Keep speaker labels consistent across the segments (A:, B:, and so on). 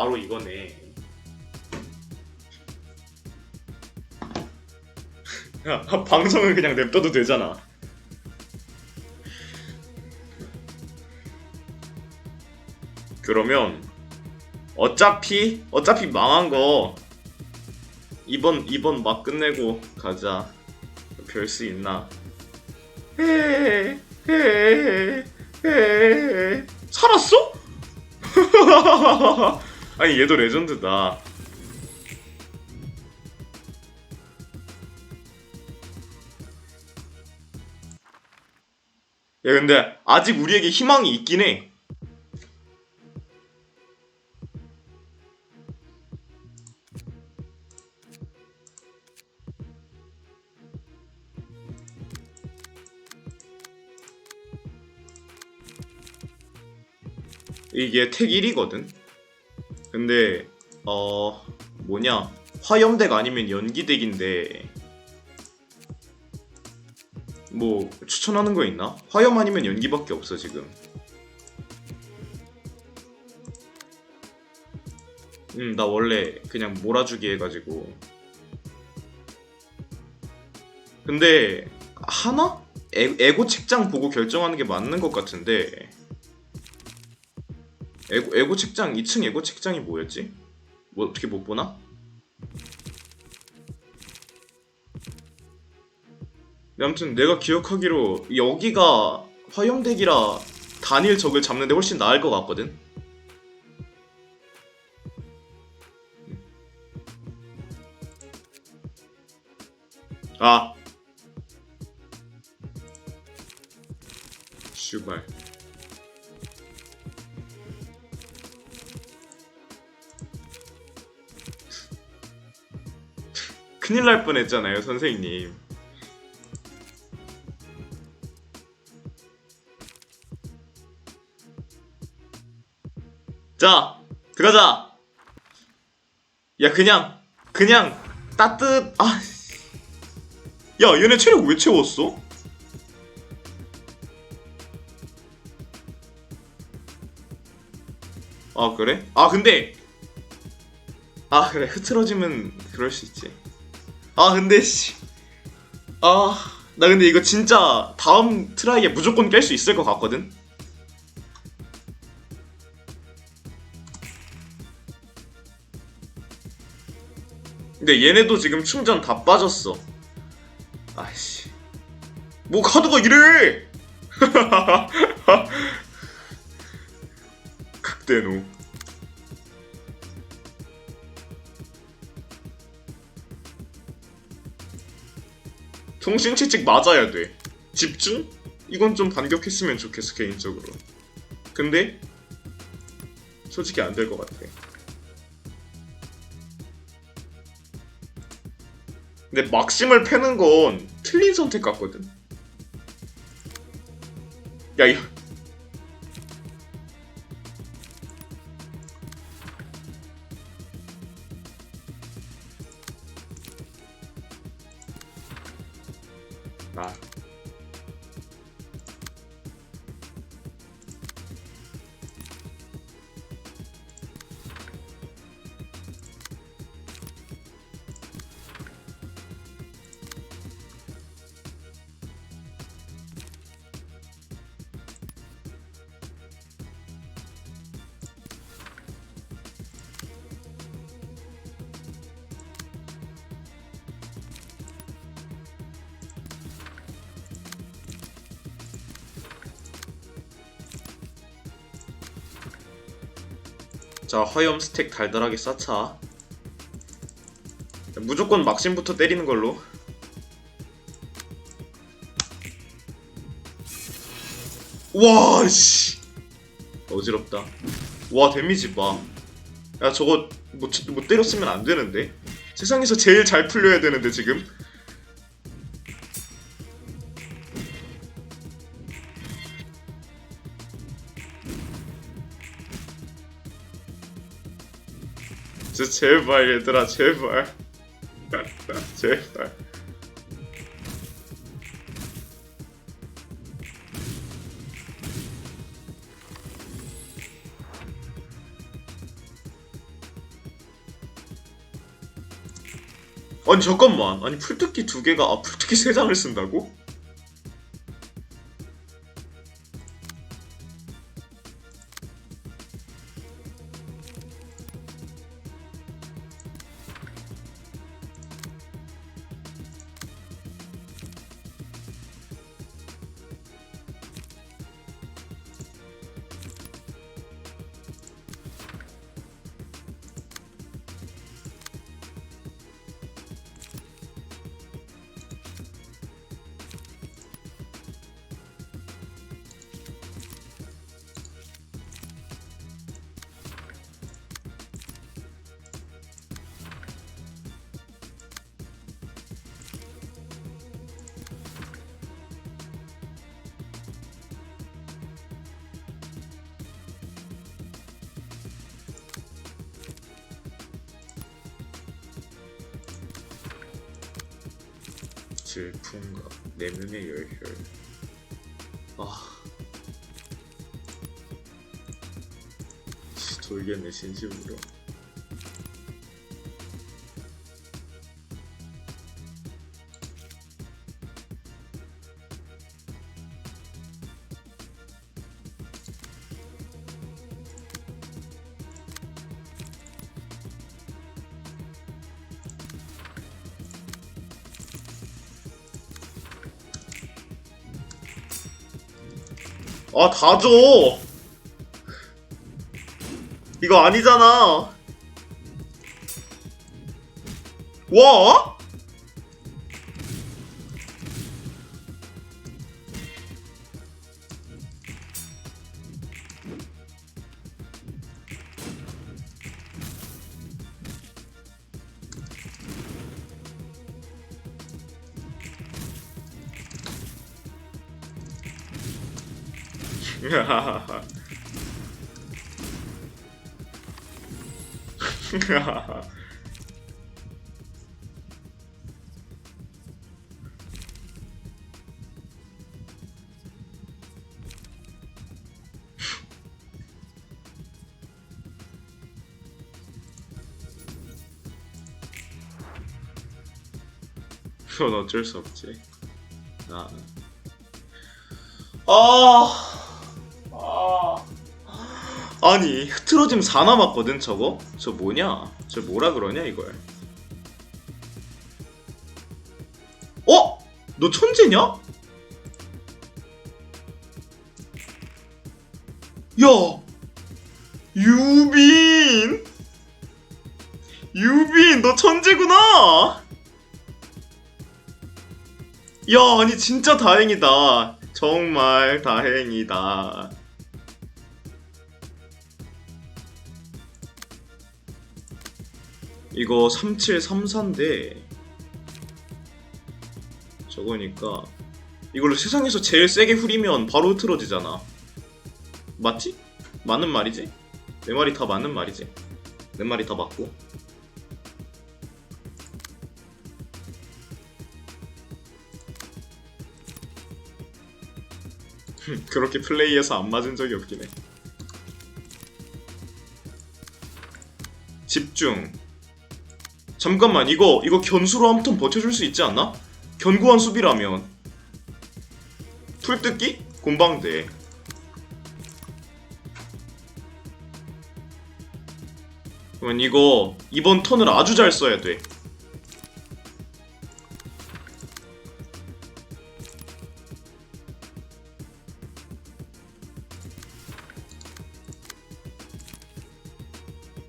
A: 바로 이거네. 야, 방송을 그냥 냅둬도 되잖아. 그러면 어차피 어차피 망한 거 이번 이번 막 끝내고 가자. 별 수 있나? 살았어? 아니 얘도 레전드다. 야 근데 아직 우리에게 희망이 있긴 해. 이게 택 1이거든. 근데 어 뭐냐 화염덱 아니면 연기덱인데 뭐 추천하는 거 있나? 화염 아니면 연기밖에 없어 지금. 음, 나 원래 그냥 몰아주기 해가지고. 근데 하나? 에, 에고 책장 보고 결정하는 게 맞는 것 같은데. 에고, 에고 책장 2층 에고 책장이 뭐였지? 뭐 어떻게 못 보나? 네, 아무튼 내가 기억하기로 여기가 화염덱이라 단일 적을 잡는데 훨씬 나을 것 같거든. 아. 슈발. 큰일 날 뻔했잖아요, 선생님. 자, 들어가자. 야, 그냥, 그냥 따뜻. 아, 야, 얘네 체력 왜 채웠어? 아, 그래? 아, 근데 아, 그래. 흐트러지면 그럴 수 있지. 아, 근데 씨. 아, 나 근데 이거 진짜 다음 트라이에 무조건 깰 수 있을 것 같거든. 근데 얘네도 지금 충전 다 빠졌어. 아이씨. 뭐 카드가 이래! 극대노. 통신 채찍 맞아야 돼. 집중? 이건 좀 반격했으면 좋겠어, 개인적으로. 근데, 솔직히 안 될 것 같아. 근데 막심을 패는 건 틀린 선택 같거든. 야, 이 아. 자, 화염 스택 달달하게 쌓자. 무조건 막심부터 때리는 걸로. 와, 씨. 어지럽다. 와, 데미지 봐. 야, 저거 못, 못 때렸으면 안 되는데. 세상에서 제일 잘 풀려야 되는데, 지금. 진짜 제발 얘들아 제발. 제발. 아니 잠깐만. 아니 풀뜯기 두 개가 아 풀뜯기 세 장을 쓴다고? 질풍과 내면의 열혈. 아. 씨, 돌겠네 진심으로 아, 다 줘! 이거 아니잖아. 와? 그건 어쩔 수 없지. 나. 아. 아. 아니, 흐트러짐 4 남았거든, 저거? 저 뭐냐? 저 뭐라 그러냐, 이걸? 어? 너 천재냐? 야! 유빈! 유빈, 너 천재구나! 야, 아니, 진짜 다행이다. 정말 다행이다. 이거 3734인데 저거니까 이걸로 세상에서 제일 세게 후리면 바로 흐트러지잖아. 맞지? 맞는 말이지? 내 말이 다 맞는 말이지? 내 말이 다 맞고? 흠, 그렇게 플레이해서 안 맞은 적이 없긴 해. 집중 잠깐만 이거 이거 견수로 한 턴 버텨줄 수 있지 않나? 견고한 수비라면 풀뜯기? 곤방대 그러면 이거 이번 턴을 아주 잘 써야 돼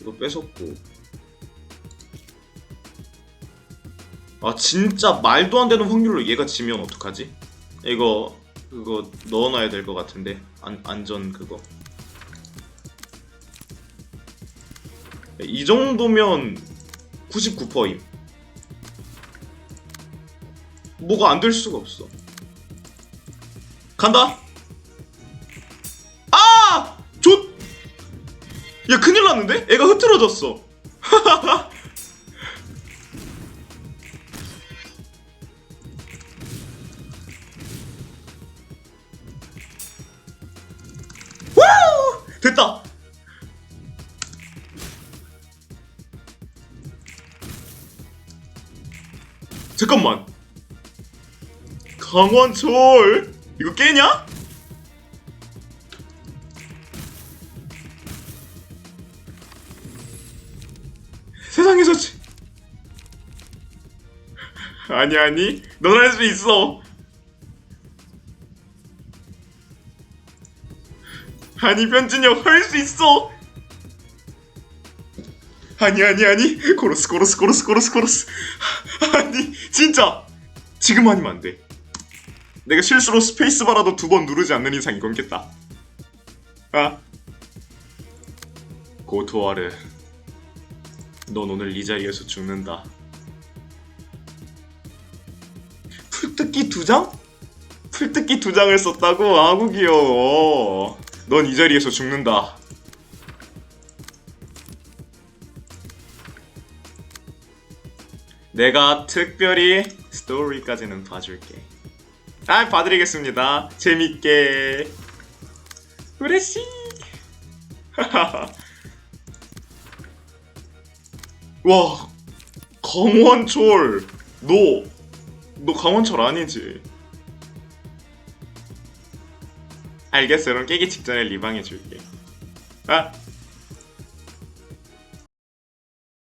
A: 이거 뺏었고 아 진짜 말도 안 되는 확률로 얘가 지면 어떡하지? 이거 그거 넣어놔야 될 것 같은데 안, 안전 그거 이 정도면 99%임 뭐가 안 될 수가 없어 간다 아! 좆! 야 큰일 났는데? 애가 흐트러졌어 잠깐만. 강원철 이거 깨냐? 세상에서 지- 아니 아니. 넌 할 수 있어. 아니 변진영 할 수 있어. 아니 아니 아니. 코러스 코러스 코러스 코러스 코러스 아니 진짜! 지금 아니면 안 돼. 내가 실수로 스페이스바라도 두 번 누르지 않는 이상 이건 깼다. 아. 고토아르 넌 오늘 이 자리에서 죽는다. 풀뜯기 두 장? 풀뜯기 두 장을 썼다고? 아구 귀여워. 넌 이 자리에서 죽는다 내가 특별히 스토리까지는 봐줄게. 아, 봐드리겠습니다. 재밌게. 우레시. 와, 강원철. 너, 너 강원철 아니지? 알겠어. 그럼 깨기 직전에 리방해줄게. 아,